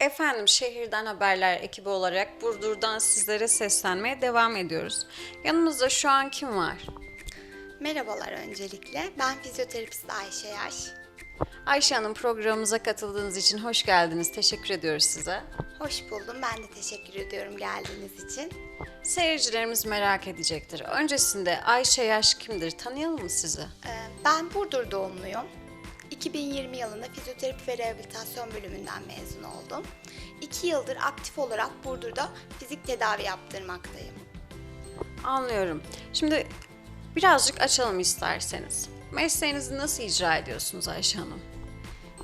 Efendim şehirden haberler ekibi olarak Burdur'dan sizlere seslenmeye devam ediyoruz. Yanımızda şu an kim var? Merhabalar öncelikle. Ben fizyoterapist Ayşe Yaş. Ayşe Hanım programımıza katıldığınız için hoş geldiniz. Teşekkür ediyoruz size. Hoş buldum. Ben de teşekkür ediyorum geldiğiniz için. Seyircilerimiz merak edecektir. Öncesinde Ayşe Yaş kimdir? Tanıyalım mı sizi? Ee, Ben Burdur doğumluyum. 2020 yılında fizyoterapi ve rehabilitasyon bölümünden mezun oldum. 2 yıldır aktif olarak Burdur'da fizik tedavi yaptırmaktayım. Anlıyorum. Şimdi birazcık açalım isterseniz. Mesleğinizi nasıl icra ediyorsunuz Ayşe Hanım?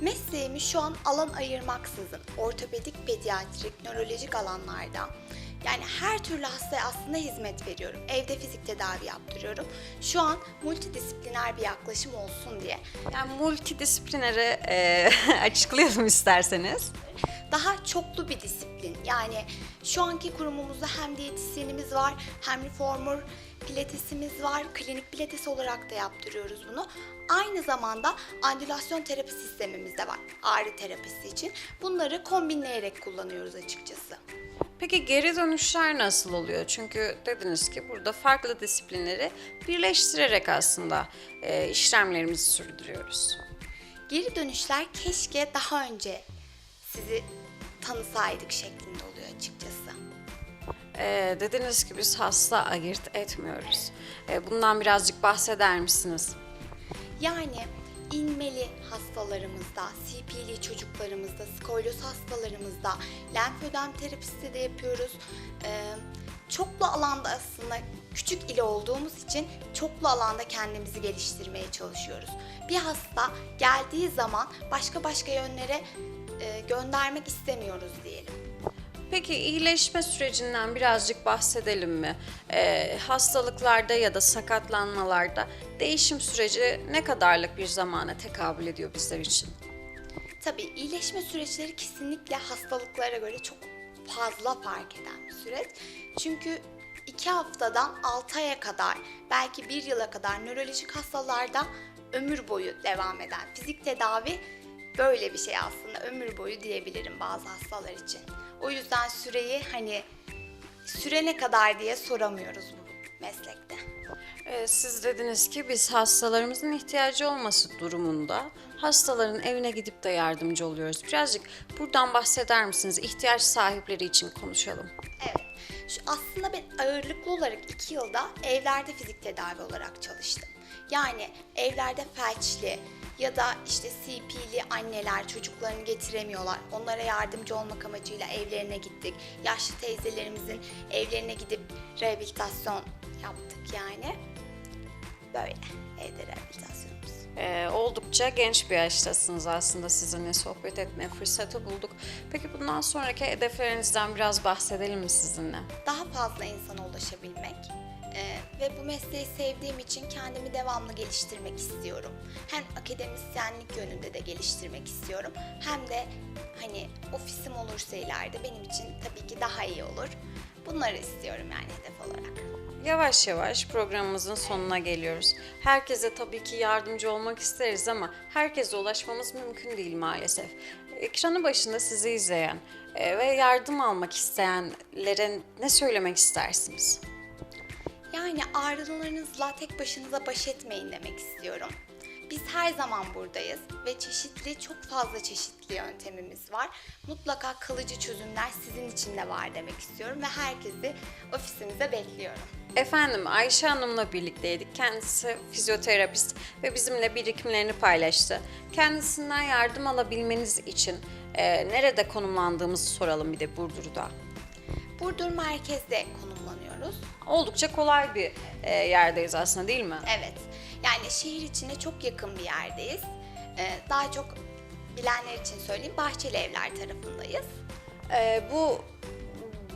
Mesleğimi şu an alan ayırmaksızın ortopedik, pediatrik, nörolojik alanlarda yani her türlü hastaya aslında hizmet veriyorum. Evde fizik tedavi yaptırıyorum. Şu an multidisipliner bir yaklaşım olsun diye Yani multidisiplineri e, açıklayalım isterseniz. daha çoklu bir disiplin. Yani şu anki kurumumuzda hem diyetisyenimiz var, hem reformer pilatesimiz var. Klinik pilates olarak da yaptırıyoruz bunu. Aynı zamanda andülasyon terapi sistemimiz de var. Ağrı terapisi için. Bunları kombinleyerek kullanıyoruz açıkçası. Peki geri dönüşler nasıl oluyor? Çünkü dediniz ki burada farklı disiplinleri birleştirerek aslında e, işlemlerimizi sürdürüyoruz. Geri dönüşler keşke daha önce sizi tanısaydık şeklinde oluyor açıkçası. E, dediniz ki biz hasta ayırt etmiyoruz. E, bundan birazcık bahseder misiniz? Yani inmeli hastalarımızda, CP'li çocuklarımızda, skolyoz hastalarımızda, lenfödem terapisi de yapıyoruz. Ee, çoklu alanda aslında küçük ile olduğumuz için çoklu alanda kendimizi geliştirmeye çalışıyoruz. Bir hasta geldiği zaman başka başka yönlere e, göndermek istemiyoruz diyelim. Peki iyileşme sürecinden birazcık bahsedelim mi? E, hastalıklarda ya da sakatlanmalarda değişim süreci ne kadarlık bir zamana tekabül ediyor bizler için? Tabii iyileşme süreçleri kesinlikle hastalıklara göre çok fazla fark eden bir süreç. Çünkü 2 haftadan 6 aya kadar belki 1 yıla kadar nörolojik hastalarda ömür boyu devam eden fizik tedavi böyle bir şey aslında ömür boyu diyebilirim bazı hastalar için. O yüzden süreyi hani süre ne kadar diye soramıyoruz bu meslekte. Ee, Siz dediniz ki biz hastalarımızın ihtiyacı olması durumunda hastaların evine gidip de yardımcı oluyoruz. Birazcık buradan bahseder misiniz? İhtiyaç sahipleri için konuşalım. Evet. Şu aslında ben ağırlıklı olarak 2 yılda evlerde fizik tedavi olarak çalıştım. Yani evlerde felçli ya da işte CP'li anneler çocuklarını getiremiyorlar. Onlara yardımcı olmak amacıyla evlerine gittik. Yaşlı teyzelerimizin evlerine gidip rehabilitasyon yaptık yani. Böyle evde rehabilitasyonumuz. Ee, oldukça genç bir yaştasınız aslında sizinle sohbet etme fırsatı bulduk. Peki bundan sonraki hedeflerinizden biraz bahsedelim mi sizinle? daha fazla insana ulaşabilmek Ee, ve bu mesleği sevdiğim için kendimi devamlı geliştirmek istiyorum. Hem akademisyenlik yönünde de geliştirmek istiyorum. Hem de hani ofisim olursa ileride benim için tabii ki daha iyi olur. Bunları istiyorum yani hedef olarak. Yavaş yavaş programımızın sonuna geliyoruz. Herkese tabii ki yardımcı olmak isteriz ama herkese ulaşmamız mümkün değil maalesef. Ekranı başında sizi izleyen ve yardım almak isteyenlere ne söylemek istersiniz? Yani ağrılarınızla tek başınıza baş etmeyin demek istiyorum. Biz her zaman buradayız ve çeşitli, çok fazla çeşitli yöntemimiz var. Mutlaka kalıcı çözümler sizin için de var demek istiyorum ve herkesi ofisimize bekliyorum. Efendim Ayşe Hanım'la birlikteydik. Kendisi fizyoterapist ve bizimle birikimlerini paylaştı. Kendisinden yardım alabilmeniz için e, nerede konumlandığımızı soralım bir de Burdur'da. Burdur merkezde konumlanıyoruz. Oldukça kolay bir e, yerdeyiz aslında değil mi? Evet, yani şehir içine çok yakın bir yerdeyiz. Ee, daha çok bilenler için söyleyeyim, Bahçeli Evler tarafındayız. Ee, bu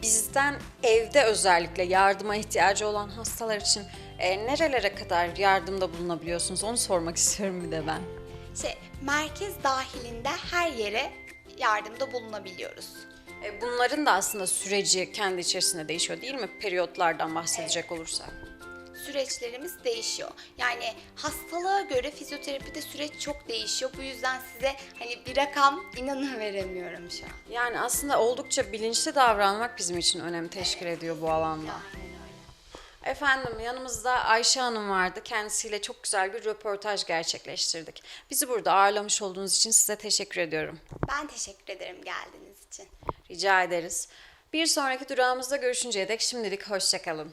bizden evde özellikle yardıma ihtiyacı olan hastalar için e, nerelere kadar yardımda bulunabiliyorsunuz? Onu sormak istiyorum bir de ben. Şey, merkez dahilinde her yere yardımda bulunabiliyoruz. E, bunların da aslında süreci kendi içerisinde değişiyor değil mi? Periyotlardan bahsedecek olursak. Süreçlerimiz değişiyor. Yani hastalığa göre fizyoterapide süreç çok değişiyor. Bu yüzden size hani bir rakam inanın veremiyorum şu an. Yani aslında oldukça bilinçli davranmak bizim için önem teşkil ediyor bu alanda. Öyle. Efendim yanımızda Ayşe Hanım vardı. Kendisiyle çok güzel bir röportaj gerçekleştirdik. Bizi burada ağırlamış olduğunuz için size teşekkür ediyorum. Ben teşekkür ederim geldiğiniz için. Rica ederiz. Bir sonraki durağımızda görüşünceye dek şimdilik hoşçakalın.